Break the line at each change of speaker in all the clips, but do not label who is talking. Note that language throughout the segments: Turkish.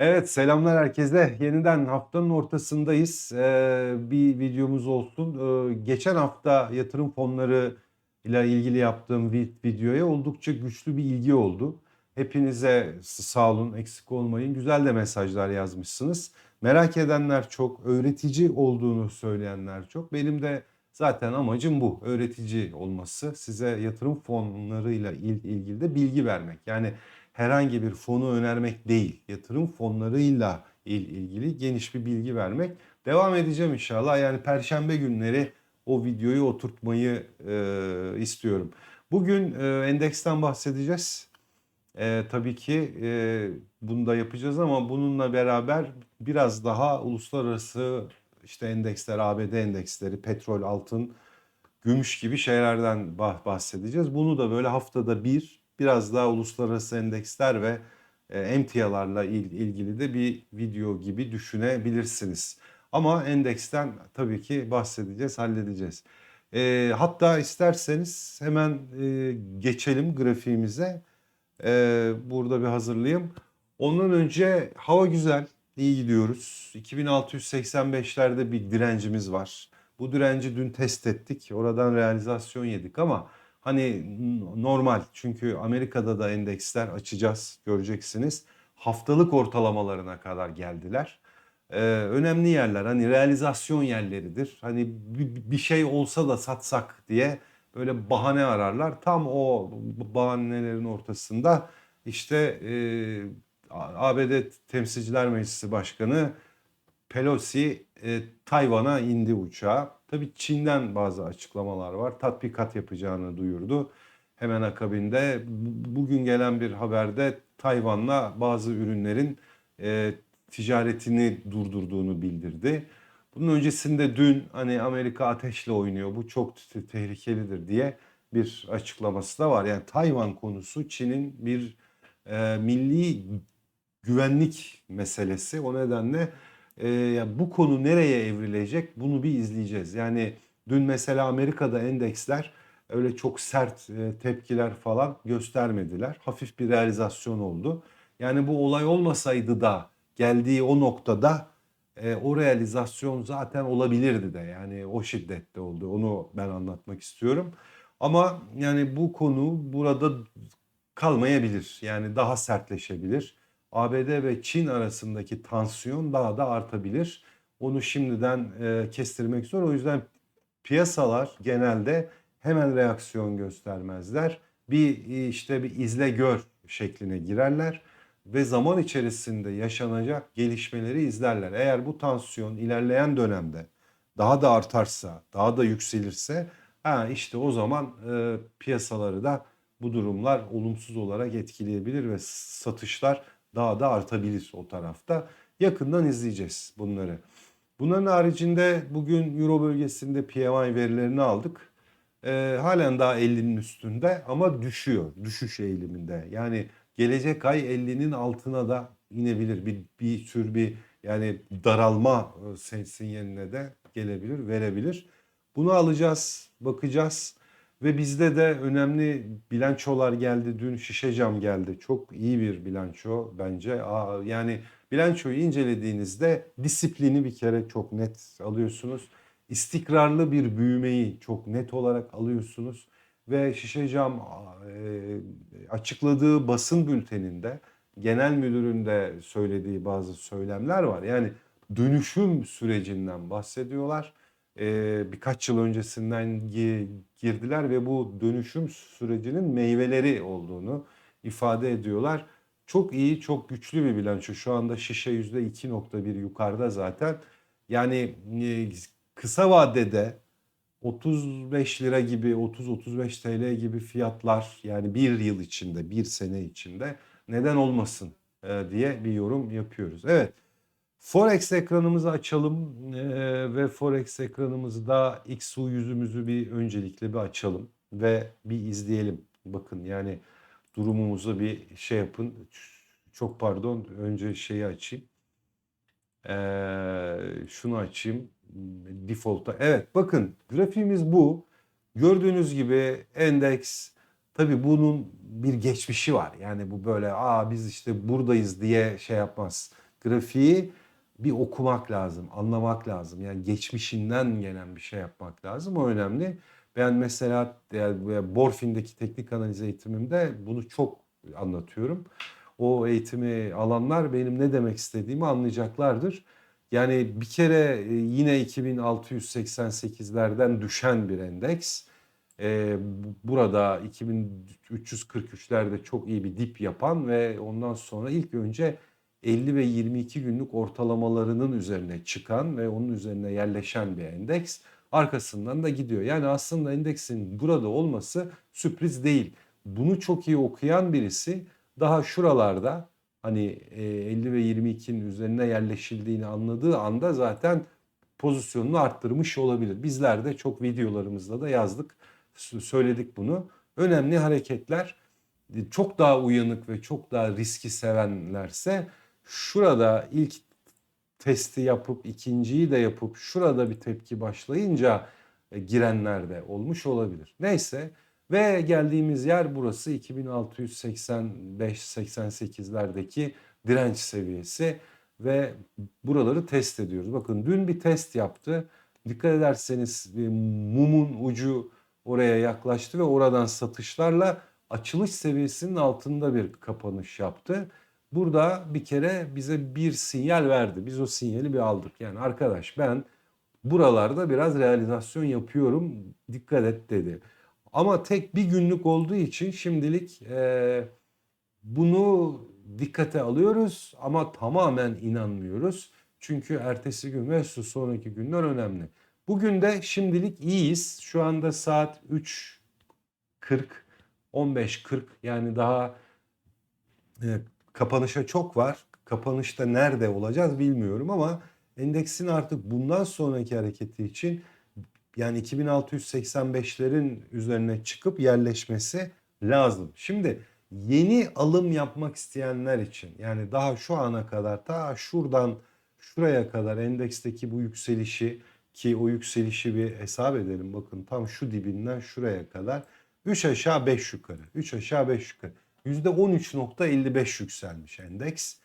Evet selamlar herkese. Yeniden haftanın ortasındayız. Ee, bir videomuz olsun. Ee, geçen hafta yatırım fonları ile ilgili yaptığım vi- videoya oldukça güçlü bir ilgi oldu. Hepinize sağ olun, eksik olmayın. Güzel de mesajlar yazmışsınız. Merak edenler çok, öğretici olduğunu söyleyenler çok. Benim de zaten amacım bu, öğretici olması. Size yatırım fonlarıyla il- ilgili de bilgi vermek. Yani herhangi bir fonu önermek değil, yatırım fonlarıyla il- ilgili geniş bir bilgi vermek. Devam edeceğim inşallah. Yani perşembe günleri o videoyu oturtmayı e, istiyorum. Bugün e, endeksten bahsedeceğiz. E, tabii ki e, bunu da yapacağız ama bununla beraber biraz daha uluslararası işte endeksler, ABD endeksleri, petrol, altın, gümüş gibi şeylerden bah- bahsedeceğiz. Bunu da böyle haftada bir biraz daha uluslararası endeksler ve e, emtialarla il- ilgili de bir video gibi düşünebilirsiniz. Ama endeksten tabii ki bahsedeceğiz, halledeceğiz. E, hatta isterseniz hemen e, geçelim grafiğimize. E, burada bir hazırlayayım. Ondan önce hava güzel, iyi gidiyoruz. 2685'lerde bir direncimiz var. Bu direnci dün test ettik. Oradan realizasyon yedik ama hani normal. Çünkü Amerika'da da endeksler açacağız göreceksiniz. Haftalık ortalamalarına kadar geldiler. Ee, önemli yerler hani realizasyon yerleridir. Hani bir şey olsa da satsak diye böyle bahane ararlar. Tam o bahanelerin ortasında işte e, ABD Temsilciler Meclisi Başkanı Pelosi e, Tayvan'a indi uçağa. Tabii Çin'den bazı açıklamalar var. Tatbikat yapacağını duyurdu. Hemen akabinde bu- bugün gelen bir haberde Tayvan'la bazı ürünlerin e, ticaretini durdurduğunu bildirdi. Bunun öncesinde dün hani Amerika ateşle oynuyor bu çok te- tehlikelidir diye bir açıklaması da var. Yani Tayvan konusu Çin'in bir e, milli güvenlik meselesi. O nedenle e, bu konu nereye evrilecek bunu bir izleyeceğiz. Yani dün mesela Amerika'da endeksler öyle çok sert e, tepkiler falan göstermediler. Hafif bir realizasyon oldu. Yani bu olay olmasaydı da geldiği o noktada e, o realizasyon zaten olabilirdi de. Yani o şiddette oldu. Onu ben anlatmak istiyorum. Ama yani bu konu burada kalmayabilir. Yani daha sertleşebilir. ABD ve Çin arasındaki tansiyon daha da artabilir. Onu şimdiden e, kestirmek zor. O yüzden piyasalar genelde hemen reaksiyon göstermezler. Bir e, işte bir izle gör şekline girerler ve zaman içerisinde yaşanacak gelişmeleri izlerler. Eğer bu tansiyon ilerleyen dönemde daha da artarsa, daha da yükselirse ha işte o zaman e, piyasaları da bu durumlar olumsuz olarak etkileyebilir ve satışlar daha da artabilir o tarafta. Yakından izleyeceğiz bunları. Bunların haricinde bugün Euro bölgesinde PMI verilerini aldık. Ee, halen daha 50'nin üstünde ama düşüyor. Düşüş eğiliminde. Yani gelecek ay 50'nin altına da inebilir. Bir, bir tür bir yani daralma e, sin- sinyaline de gelebilir, verebilir. Bunu alacağız, bakacağız. Ve bizde de önemli bilançolar geldi. Dün şişe cam geldi. Çok iyi bir bilanço bence. Aa, yani bilançoyu incelediğinizde disiplini bir kere çok net alıyorsunuz. İstikrarlı bir büyümeyi çok net olarak alıyorsunuz. Ve şişe cam e, açıkladığı basın bülteninde genel müdürün de söylediği bazı söylemler var. Yani dönüşüm sürecinden bahsediyorlar birkaç yıl öncesinden gi- girdiler ve bu dönüşüm sürecinin meyveleri olduğunu ifade ediyorlar. Çok iyi, çok güçlü bir bilanço. Şu anda şişe %2.1 yukarıda zaten. Yani e, kısa vadede 35 lira gibi, 30-35 TL gibi fiyatlar yani bir yıl içinde, bir sene içinde neden olmasın e, diye bir yorum yapıyoruz. Evet. Forex ekranımızı açalım ve Forex ekranımızda XU yüzümüzü bir öncelikle bir açalım ve bir izleyelim. Bakın yani durumumuzu bir şey yapın. Çok pardon önce şeyi açayım. Şunu açayım. Default'a. Evet bakın grafiğimiz bu. Gördüğünüz gibi endeks tabii bunun bir geçmişi var. Yani bu böyle aa biz işte buradayız diye şey yapmaz grafiği bir okumak lazım, anlamak lazım. Yani geçmişinden gelen bir şey yapmak lazım. O önemli. Ben mesela yani Borfin'deki teknik analiz eğitimimde bunu çok anlatıyorum. O eğitimi alanlar benim ne demek istediğimi anlayacaklardır. Yani bir kere e, yine 2688'lerden düşen bir endeks. Ee, burada 2343'lerde çok iyi bir dip yapan ve ondan sonra ilk önce 50 ve 22 günlük ortalamalarının üzerine çıkan ve onun üzerine yerleşen bir endeks. Arkasından da gidiyor. Yani aslında endeksin burada olması sürpriz değil. Bunu çok iyi okuyan birisi daha şuralarda hani e, 50 ve 22'nin üzerine yerleşildiğini anladığı anda zaten pozisyonunu arttırmış olabilir. Bizler de çok videolarımızda da yazdık, söyledik bunu. Önemli hareketler e, çok daha uyanık ve çok daha riski sevenlerse şurada ilk testi yapıp ikinciyi de yapıp şurada bir tepki başlayınca e, girenler de olmuş olabilir. Neyse ve geldiğimiz yer burası 2685-88'lerdeki direnç seviyesi ve buraları test ediyoruz. Bakın dün bir test yaptı. Dikkat ederseniz mumun ucu oraya yaklaştı ve oradan satışlarla açılış seviyesinin altında bir kapanış yaptı. Burada bir kere bize bir sinyal verdi. Biz o sinyali bir aldık. Yani arkadaş ben buralarda biraz realizasyon yapıyorum. Dikkat et dedi. Ama tek bir günlük olduğu için şimdilik e, bunu dikkate alıyoruz ama tamamen inanmıyoruz. Çünkü ertesi gün ve sonraki günler önemli. Bugün de şimdilik iyiyiz. Şu anda saat 3.40, 15.40 yani daha e, kapanışa çok var. Kapanışta nerede olacağız bilmiyorum ama endeksin artık bundan sonraki hareketi için yani 2685'lerin üzerine çıkıp yerleşmesi lazım. Şimdi yeni alım yapmak isteyenler için yani daha şu ana kadar ta şuradan şuraya kadar endeksteki bu yükselişi ki o yükselişi bir hesap edelim. Bakın tam şu dibinden şuraya kadar 3 aşağı 5 yukarı. 3 aşağı 5 yukarı. %13.55 yükselmiş endeks.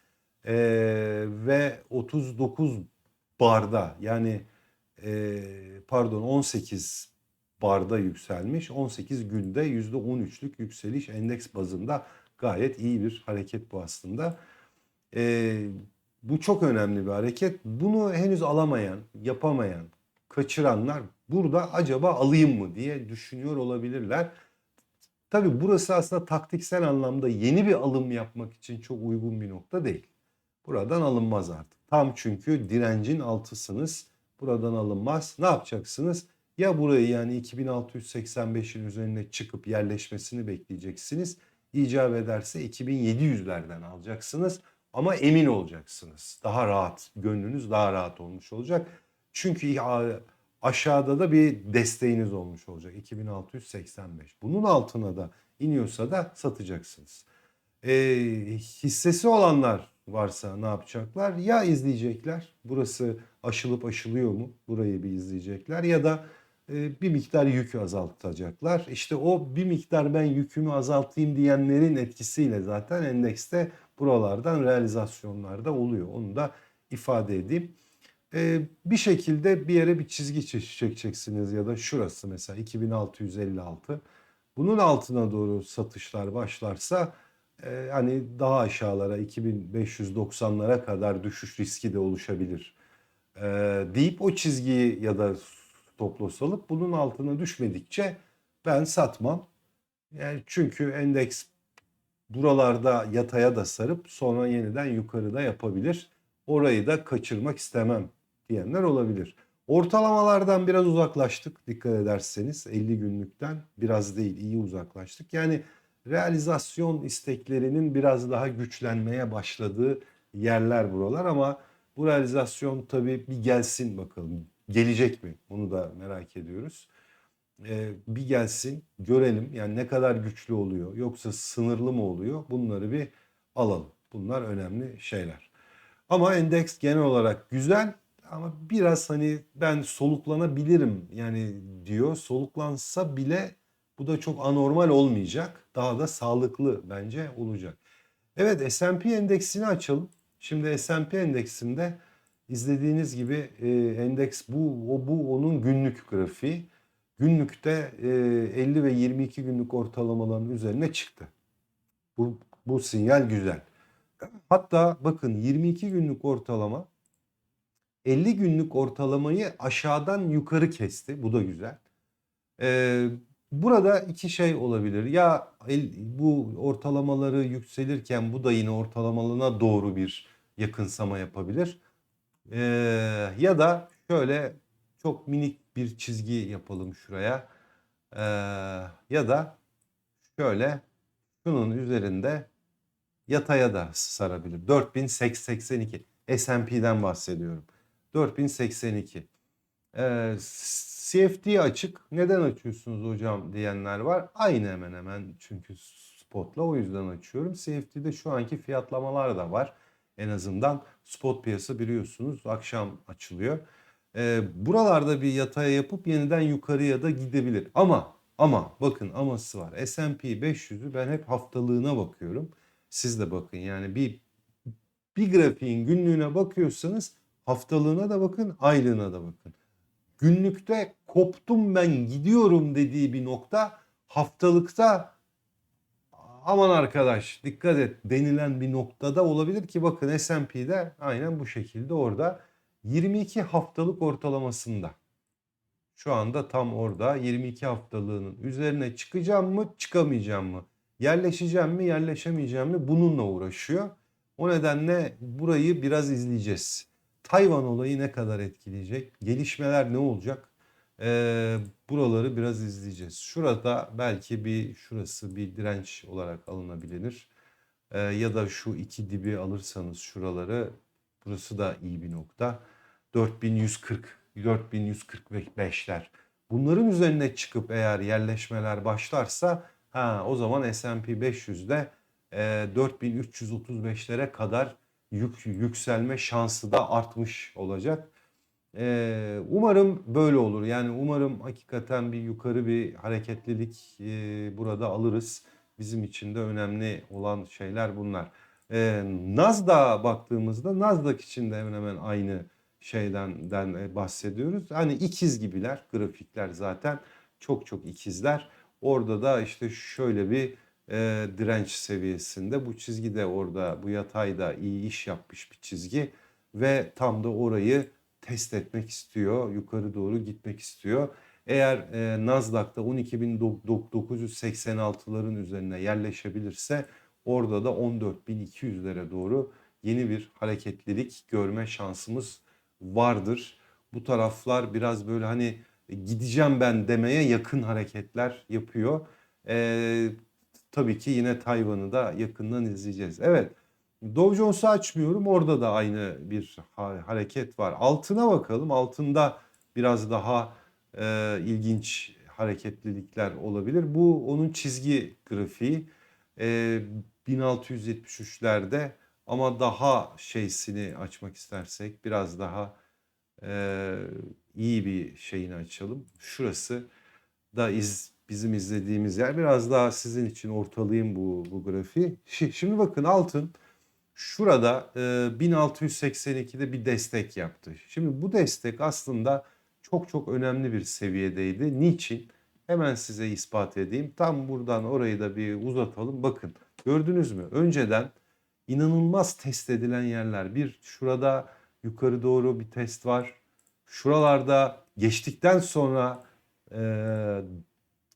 Ee, ve 39 barda yani e, pardon 18 barda yükselmiş. 18 günde %13'lük yükseliş endeks bazında gayet iyi bir hareket bu aslında. Ee, bu çok önemli bir hareket. Bunu henüz alamayan, yapamayan, kaçıranlar burada acaba alayım mı diye düşünüyor olabilirler. Tabii burası aslında taktiksel anlamda yeni bir alım yapmak için çok uygun bir nokta değil. Buradan alınmaz artık. Tam çünkü direncin altısınız. Buradan alınmaz. Ne yapacaksınız? Ya burayı yani 2685'in üzerine çıkıp yerleşmesini bekleyeceksiniz. İcap ederse 2700'lerden alacaksınız. Ama emin olacaksınız. Daha rahat, gönlünüz daha rahat olmuş olacak. Çünkü aşağıda da bir desteğiniz olmuş olacak 2685. Bunun altına da iniyorsa da satacaksınız. E, hissesi olanlar varsa ne yapacaklar? Ya izleyecekler. Burası aşılıp aşılıyor mu? Burayı bir izleyecekler ya da e, bir miktar yükü azaltacaklar. İşte o bir miktar ben yükümü azaltayım diyenlerin etkisiyle zaten endekste buralardan realizasyonlarda oluyor. Onu da ifade edeyim. Ee, bir şekilde bir yere bir çizgi çekeceksiniz ya da şurası mesela 2656. Bunun altına doğru satışlar başlarsa e, hani daha aşağılara 2590'lara kadar düşüş riski de oluşabilir. E, deyip o çizgiyi ya da stop alıp bunun altına düşmedikçe ben satmam. Yani çünkü endeks buralarda yataya da sarıp sonra yeniden yukarıda yapabilir. Orayı da kaçırmak istemem diyenler olabilir. Ortalamalardan biraz uzaklaştık dikkat ederseniz 50 günlükten biraz değil iyi uzaklaştık. Yani realizasyon isteklerinin biraz daha güçlenmeye başladığı yerler buralar ama bu realizasyon tabii bir gelsin bakalım. Gelecek mi? Onu da merak ediyoruz. Ee, bir gelsin görelim yani ne kadar güçlü oluyor yoksa sınırlı mı oluyor bunları bir alalım. Bunlar önemli şeyler. Ama endeks genel olarak güzel ama biraz hani ben soluklanabilirim yani diyor. Soluklansa bile bu da çok anormal olmayacak. Daha da sağlıklı bence olacak. Evet S&P endeksini açalım. Şimdi S&P endeksinde izlediğiniz gibi e, endeks bu o bu onun günlük grafiği. Günlükte e, 50 ve 22 günlük ortalamaların üzerine çıktı. Bu bu sinyal güzel. Hatta bakın 22 günlük ortalama 50 günlük ortalamayı aşağıdan yukarı kesti. Bu da güzel. Ee, burada iki şey olabilir. Ya bu ortalamaları yükselirken bu da yine ortalamalığına doğru bir yakınsama yapabilir. Ee, ya da şöyle çok minik bir çizgi yapalım şuraya. Ee, ya da şöyle şunun üzerinde yataya da sarabilir. 4082 S&P'den bahsediyorum. 4082. Ee, CFD açık. Neden açıyorsunuz hocam diyenler var. Aynı hemen hemen çünkü spotla o yüzden açıyorum. CFD'de şu anki fiyatlamalar da var. En azından spot piyasa biliyorsunuz akşam açılıyor. Ee, buralarda bir yataya yapıp yeniden yukarıya da gidebilir. Ama ama bakın aması var. S&P 500'ü ben hep haftalığına bakıyorum. Siz de bakın yani bir bir grafiğin günlüğüne bakıyorsanız haftalığına da bakın, aylığına da bakın. Günlükte koptum ben gidiyorum dediği bir nokta haftalıkta aman arkadaş dikkat et denilen bir noktada olabilir ki bakın S&P'de aynen bu şekilde orada 22 haftalık ortalamasında. Şu anda tam orada 22 haftalığının üzerine çıkacağım mı çıkamayacağım mı? Yerleşeceğim mi yerleşemeyeceğim mi bununla uğraşıyor. O nedenle burayı biraz izleyeceğiz. Tayvan olayı ne kadar etkileyecek? Gelişmeler ne olacak? Ee, buraları biraz izleyeceğiz. Şurada belki bir şurası bir direnç olarak alınabilir. Ee, ya da şu iki dibi alırsanız şuraları burası da iyi bir nokta. 4140, 4145'ler. Bunların üzerine çıkıp eğer yerleşmeler başlarsa ha o zaman S&P 500'de e, 4335'lere kadar yük, yükselme şansı da artmış olacak. Ee, umarım böyle olur. Yani umarım hakikaten bir yukarı bir hareketlilik e, burada alırız. Bizim için de önemli olan şeyler bunlar. Ee, Nasdaq'a baktığımızda Nasdaq için de hemen hemen aynı şeyden den e, bahsediyoruz. Hani ikiz gibiler grafikler zaten çok çok ikizler. Orada da işte şöyle bir e, direnç seviyesinde bu çizgi de orada bu yatayda iyi iş yapmış bir çizgi ve tam da orayı test etmek istiyor. Yukarı doğru gitmek istiyor. Eğer e, Nasdaq'ta 12.986'ların üzerine yerleşebilirse orada da 14.200'lere doğru yeni bir hareketlilik görme şansımız vardır. Bu taraflar biraz böyle hani gideceğim ben demeye yakın hareketler yapıyor. Ee, tabii ki yine Tayvan'ı da yakından izleyeceğiz. Evet. Dow Jones'u açmıyorum. Orada da aynı bir ha- hareket var. Altına bakalım. Altında biraz daha e, ilginç hareketlilikler olabilir. Bu onun çizgi grafiği. E, 1673'lerde ama daha şeysini açmak istersek biraz daha e, iyi bir şeyini açalım. Şurası da iz, bizim izlediğimiz yer. Biraz daha sizin için ortalayayım bu, bu grafiği. Şi- Şimdi bakın altın şurada e, 1682'de bir destek yaptı. Şimdi bu destek aslında çok çok önemli bir seviyedeydi. Niçin? Hemen size ispat edeyim. Tam buradan orayı da bir uzatalım. Bakın gördünüz mü? Önceden inanılmaz test edilen yerler. Bir şurada yukarı doğru bir test var. Şuralarda geçtikten sonra e,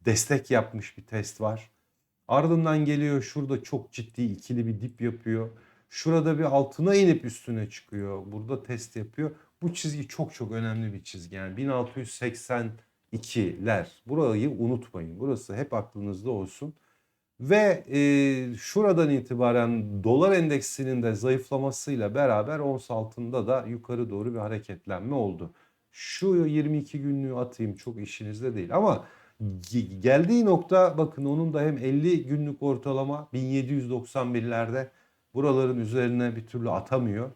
destek yapmış bir test var. Ardından geliyor şurada çok ciddi ikili bir dip yapıyor. Şurada bir altına inip üstüne çıkıyor. Burada test yapıyor. Bu çizgi çok çok önemli bir çizgi. Yani 1682'ler. Burayı unutmayın. Burası hep aklınızda olsun. Ve e, şuradan itibaren dolar endeksinin de zayıflamasıyla beraber ons altında da yukarı doğru bir hareketlenme oldu. Şu 22 günlüğü atayım çok işinizde değil ama geldiği nokta bakın onun da hem 50 günlük ortalama 1791'lerde buraların üzerine bir türlü atamıyor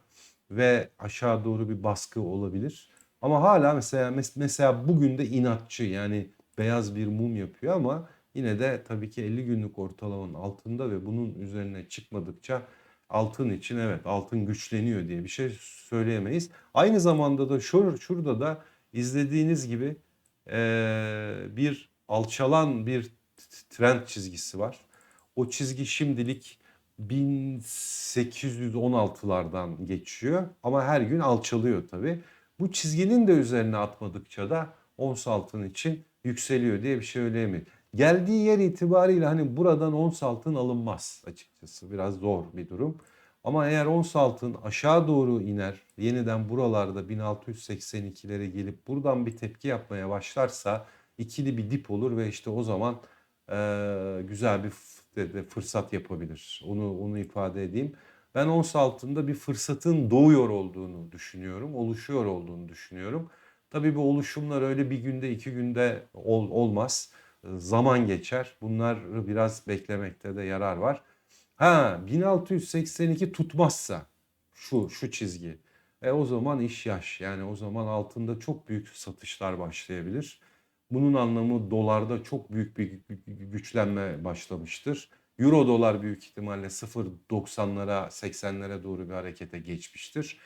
ve aşağı doğru bir baskı olabilir. Ama hala mesela mes- mesela bugün de inatçı yani beyaz bir mum yapıyor ama yine de tabii ki 50 günlük ortalamanın altında ve bunun üzerine çıkmadıkça altın için evet altın güçleniyor diye bir şey söyleyemeyiz. Aynı zamanda da şur, şurada da izlediğiniz gibi eee, bir alçalan bir trend çizgisi var. O çizgi şimdilik 1816'lardan geçiyor ama her gün alçalıyor tabii. Bu çizginin de üzerine atmadıkça da ons altın için yükseliyor diye bir şey söyleyemeyiz. Geldiği yer itibariyle hani buradan ons altın alınmaz açıkçası. Biraz zor bir durum. Ama eğer ons altın aşağı doğru iner, yeniden buralarda 1682'lere gelip buradan bir tepki yapmaya başlarsa ikili bir dip olur ve işte o zaman eee, güzel bir fırsat yapabilir. Onu onu ifade edeyim. Ben ons altında bir fırsatın doğuyor olduğunu düşünüyorum, oluşuyor olduğunu düşünüyorum. Tabii bu oluşumlar öyle bir günde iki günde ol- olmaz. Zaman geçer. Bunları biraz beklemekte de yarar var. Ha 1682 tutmazsa şu şu çizgi. E o zaman iş yaş. Yani o zaman altında çok büyük satışlar başlayabilir. Bunun anlamı dolarda çok büyük bir gü- gü- güçlenme başlamıştır. Euro dolar büyük ihtimalle 0.90'lara 80'lere doğru bir harekete geçmiştir.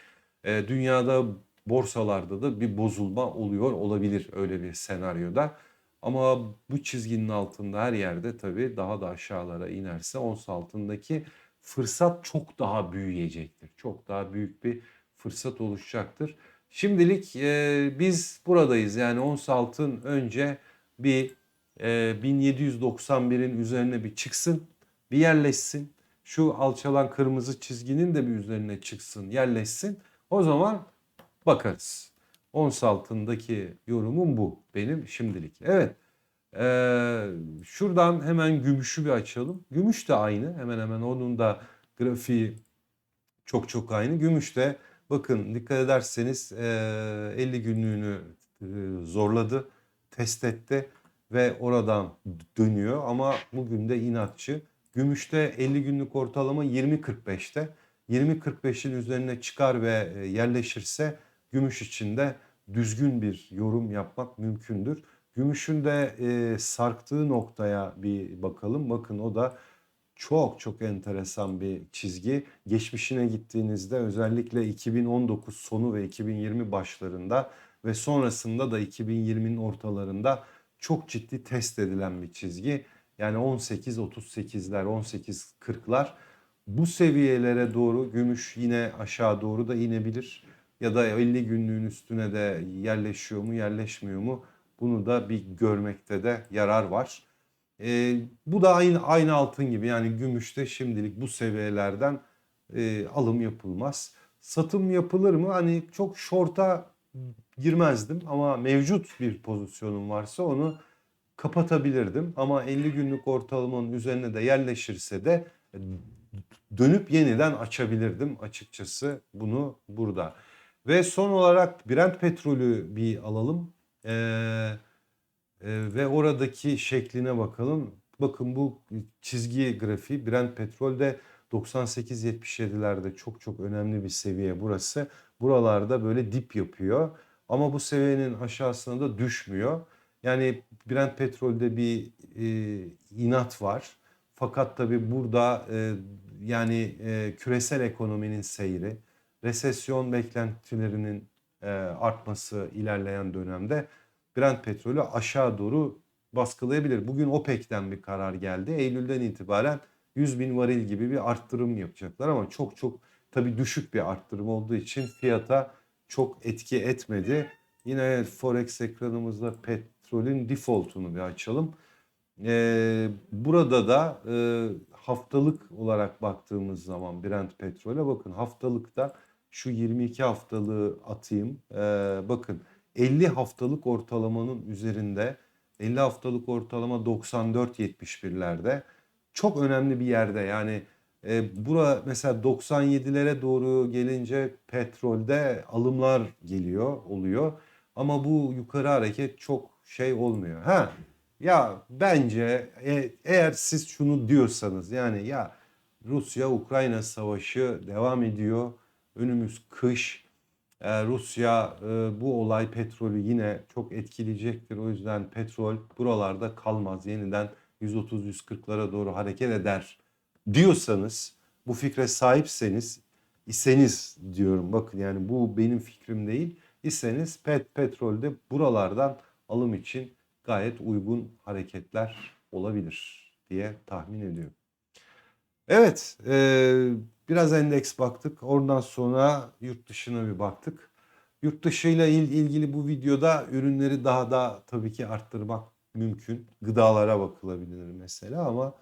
E, dünyada borsalarda da bir bozulma oluyor olabilir öyle bir senaryoda. Ama bu çizginin altında her yerde tabii daha da aşağılara inerse ons altındaki fırsat çok daha büyüyecektir. Çok daha büyük bir fırsat oluşacaktır. Şimdilik e, biz buradayız. Yani ons altın önce bir e, 1791'in üzerine bir çıksın, bir yerleşsin. Şu alçalan kırmızı çizginin de bir üzerine çıksın, yerleşsin. O zaman bakarız. Ons altındaki yorumum bu benim şimdilik. Evet. Ee, şuradan hemen gümüşü bir açalım. Gümüş de aynı. Hemen hemen onun da grafiği çok çok aynı. Gümüş de bakın dikkat ederseniz ee, 50 günlüğünü zorladı, test etti ve oradan dönüyor ama bugün de inatçı. Gümüşte 50 günlük ortalama 20.45'te. 20.45'in üzerine çıkar ve yerleşirse gümüş için de düzgün bir yorum yapmak mümkündür. Gümüşün de sarktığı noktaya bir bakalım. Bakın o da çok çok enteresan bir çizgi. Geçmişine gittiğinizde özellikle 2019 sonu ve 2020 başlarında ve sonrasında da 2020'nin ortalarında çok ciddi test edilen bir çizgi. Yani 18-38'ler, 18-40'lar bu seviyelere doğru gümüş yine aşağı doğru da inebilir. Ya da 50 günlüğün üstüne de yerleşiyor mu yerleşmiyor mu bunu da bir görmekte de yarar var. Ee, bu da aynı aynı altın gibi yani gümüşte şimdilik bu seviyelerden e, alım yapılmaz. Satım yapılır mı? Hani çok short'a girmezdim ama mevcut bir pozisyonum varsa onu kapatabilirdim. Ama 50 günlük ortalamanın üzerine de yerleşirse de e, dönüp yeniden açabilirdim açıkçası bunu burada. Ve son olarak Brent petrolü bir alalım. Ee, e, ve oradaki şekline bakalım. Bakın bu çizgi grafiği Brent petrolde 98-77'lerde çok çok önemli bir seviye burası. Buralarda böyle dip yapıyor. Ama bu seviyenin aşağısına da düşmüyor. Yani Brent petrolde bir e, inat var. Fakat tabii burada e, yani e, küresel ekonominin seyri, resesyon beklentilerinin e, artması ilerleyen dönemde Brent petrolü aşağı doğru baskılayabilir. Bugün OPEC'ten bir karar geldi. Eylül'den itibaren 100 bin varil gibi bir arttırım yapacaklar ama çok çok tabii düşük bir arttırım olduğu için fiyata çok etki etmedi. Yine Forex ekranımızda petrolün default'unu bir açalım. Ee, burada da e, haftalık olarak baktığımız zaman Brent petrole bakın haftalıkta şu 22 haftalığı atayım. Ee, bakın 50 haftalık ortalamanın üzerinde 50 haftalık ortalama 94-71'lerde çok önemli bir yerde yani e, bura mesela 97'lere doğru gelince petrolde alımlar geliyor oluyor ama bu yukarı hareket çok şey olmuyor. Ha ya bence e- eğer siz şunu diyorsanız yani ya Rusya-Ukrayna savaşı devam ediyor. Önümüz kış. Ee, Rusya e, bu olay petrolü yine çok etkileyecektir. O yüzden petrol buralarda kalmaz. Yeniden 130-140'lara doğru hareket eder diyorsanız bu fikre sahipseniz iseniz diyorum bakın yani bu benim fikrim değil. İseniz pet petrolde buralardan alım için gayet uygun hareketler olabilir diye tahmin ediyorum. Evet, eee, biraz endeks baktık. Oradan sonra yurt dışına bir baktık. Yurt dışıyla il- ilgili bu videoda ürünleri daha da tabii ki arttırmak mümkün. Gıdalara bakılabilir mesela ama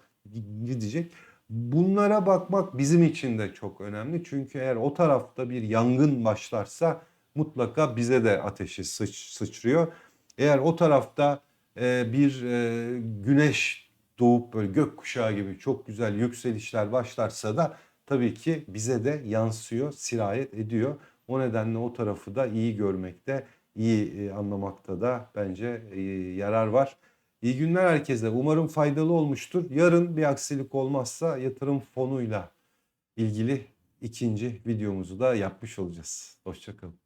gidecek. Bunlara bakmak bizim için de çok önemli. Çünkü eğer o tarafta bir yangın başlarsa mutlaka bize de ateşi sıç, sıçrıyor. Eğer o tarafta e, bir e, güneş doğup böyle gökkuşağı gibi çok güzel yükselişler başlarsa da tabii ki bize de yansıyor, sirayet ediyor. O nedenle o tarafı da iyi görmekte, iyi e, anlamakta da bence e, yarar var. İyi günler herkese. Umarım faydalı olmuştur. Yarın bir aksilik olmazsa yatırım fonuyla ilgili ikinci videomuzu da yapmış olacağız. Hoşçakalın.